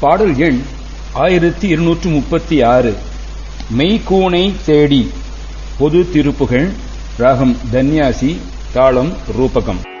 பாடல் எண் ஆயிரத்தி இருநூற்று முப்பத்தி ஆறு. மெய்கூனை தேடி. பொது திருப்புகழ். ராகம் தன்யாசி. தாளம் ரூபகம்.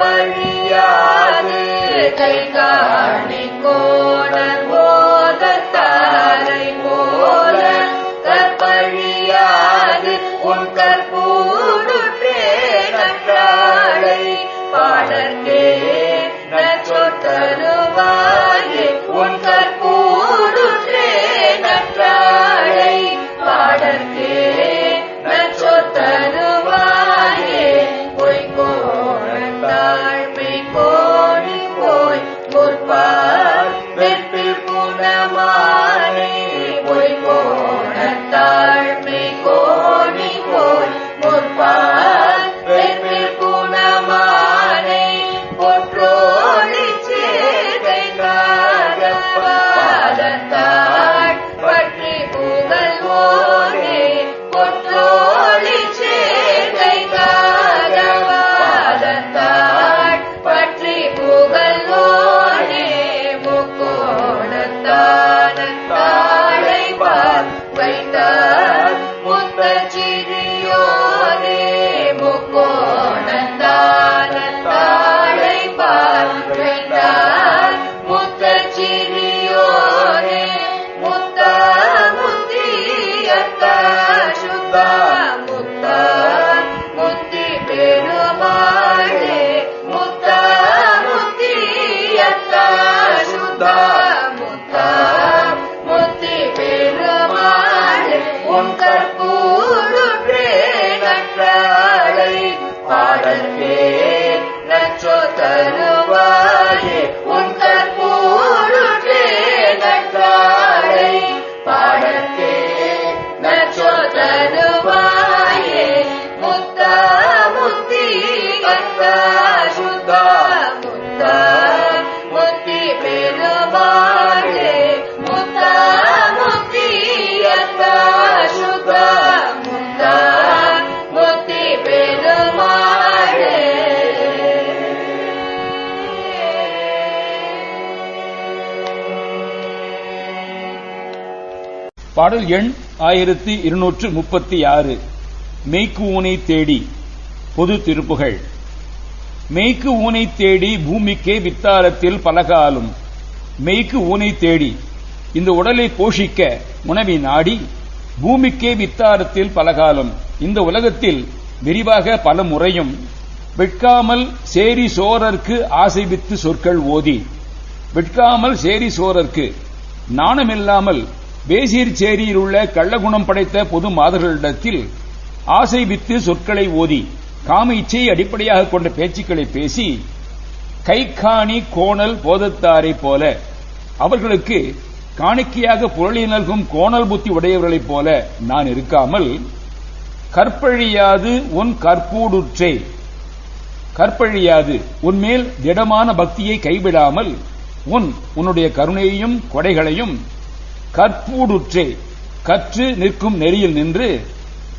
பழியாது கை காணி கோடன் பாடல் எண் ஆயிரத்தி இருநூற்று முப்பத்தி ஆறு. மெய்க்கு ஊனை தேடி பொது திருப்புகழ் மெய்க்கு ஊனை தேடி பூமிக்கே வித்தாரத்தில் பலகாலும். மெய்க்கு ஊனை தேடி இந்த உடலை போஷிக்க உணவை நாடி பூமிக்கே வித்தாரத்தில் பலகாலம். இந்த உலகத்தில் விரிவாக பல முறையும் வெட்காமல் சேரி சோரர்க்கு ஆசை வித்து சொற்கள் ஓதி. வெட்காமல் சேரி சோரர்க்கு நாணமில்லாமல் வேசீர்ச்சேரியில் உள்ள கள்ளகுணம் படைத்த பொது மாதர்களிடத்தில் ஆசை வித்து சொற்களை ஓதி காம இச்சையை அடிப்படையாக கொண்ட பேச்சுக்களை பேசி கைகாணி கோணல் போதத்தாரைப் போல அவர்களுக்கு காணிக்கையாக புரளி நல்கும் கோணல் புத்தி உடையவர்களைப் போல நான் இருக்காமல் கற்பழியாது உன் கற்பூடுற்றே. கற்பழியாது உன்மேல் திடமான பக்தியை கைவிடாமல் உன் உன்னுடைய கருணையையும் கொடைகளையும் கற்பூடுற்றே. கற்று நிற்கும் நெறியில் நின்று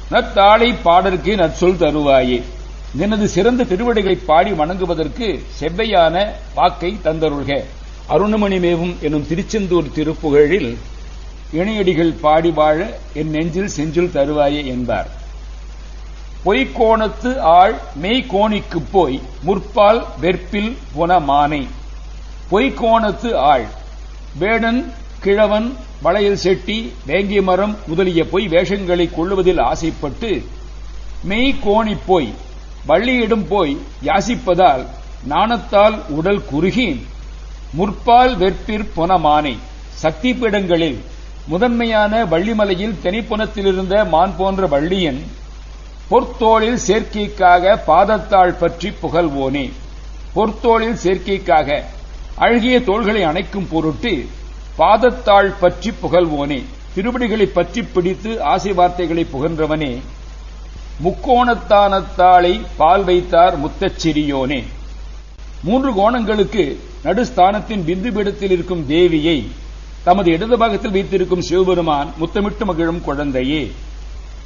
நத்தாளை பாடற்கு நற்சொல் தருவாயே. நினது சிறந்த திருவடிகளை பாடி வணங்குவதற்கு செவ்வையான வாக்கை தந்தருள்க. அருணமணி மேவும் எனும் திருச்செந்தூர் திருப்புகழில் இணையடிகள் பாடி வாழ என் நெஞ்சில் செஞ்சுள் தருவாயே என்பார். பொய்கோணத்து ஆள் மெய்கோணிக்குப் போய் முற்பால் வெற்பில் புன மானை பொய்க்கோணத்து ஆள் வேடன் கிழவன் வளையல் செட்டி வேங்கி மரம் முதலிய பொய் வேஷங்களை கொள்ளுவதில் ஆசைப்பட்டு மெய் கோணி போய் வள்ளியிடம் போய் யாசிப்பதால் நாணத்தால் உடல் குறுகி முற்பால் வெற்பிற் பொனமானை சக்தி பீடங்களில் முதன்மையான வள்ளிமலையில் தெனிப்புனத்திலிருந்த மான் போன்ற வள்ளியன் பொற்தோளில் சேர்க்கைக்காக பாதத்தாள் பற்றி புகழ்வோனே. பொற்தோளில் சேர்க்கைக்காக அழகிய தோள்களை அணைக்கும் பொருட்டு பாதத்தாள் பற்றி புகழ்வோனே. திருவடிகளை பற்றி பிடித்து ஆசை வார்த்தைகளை புகன்றவனே. முக்கோணத்தானத்தாளை பால் வைத்தார் முத்தச்சிறியோனே மூன்று கோணங்களுக்கு நடுஸ்தானத்தின் பிந்து பீடத்தில் இருக்கும் தேவியை தமது இடது பாகத்தில் வைத்திருக்கும் சிவபெருமான் முத்தமிட்டு மகிழும் குழந்தையே.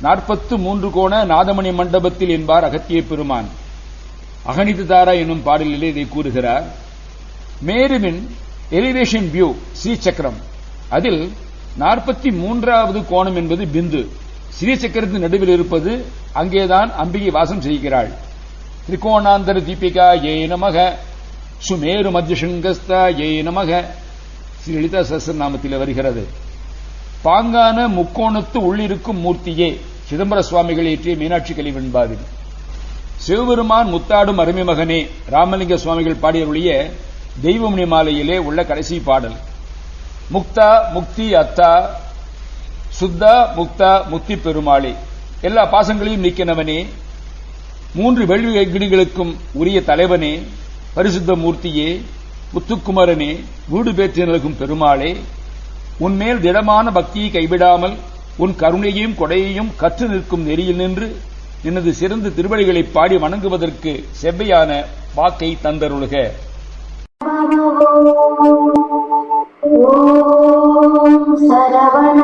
நாற்பத்து மூன்று கோண நாதமணி மண்டபத்தில் என்பார் அகத்திய பெருமான். அகனிதாரா என்னும் பாடலிலே இதை கூறுகிறார். மேருவின் எலிவேஷன் வியூ ஸ்ரீ சக்கரம் அதில் நாற்பத்தி மூன்றாவது கோணம் என்பது பிந்து. ஸ்ரீ சக்கரத்தின் நடுவில் இருப்பது அங்கேதான் அம்பிகை வாசம் செய்கிறாள். திரிகோணாந்தர தீபிகா ஏ நமக. சுமேரு மத்தியசங்கஸ்தா ஏ நமக. ஸ்ரீ லலிதா வருகிறது. பாங்கான முக்கோணத்து உள்ளிருக்கும் மூர்த்தியே சிதம்பர சுவாமிகள் ஏற்றிய மீனாட்சி கலிவெண்பாவில். சிவபெருமான் முத்தாடும் அருமை மகனே ராமலிங்க சுவாமிகள் பாடியருளிய தெய்வமணி மாலையிலே உள்ள கடைசி பாடல். முக்தா முக்தி அத்தா சுத்தா முக்தா முக்தி பெருமாளே. எல்லா பாசங்களையும் நீக்கினவனே. மூன்று வெள்ளி அக்னிகளுக்கும் உரிய தலைவனே. பரிசுத்த மூர்த்தியே முத்துக்குமரனே வீடு பேற்றி நிலகும் பெருமாளே உன்மேல் திடமான பக்தியை கைவிடாமல் உன் கருணையையும் கொடையையும் கற்று நிற்கும் நெறியில் நின்று எனது சிறந்த திருவழிகளை பாடி வணங்குவதற்கு செவ்வையான வாக்கை தந்தருளுக. ॐ सरवण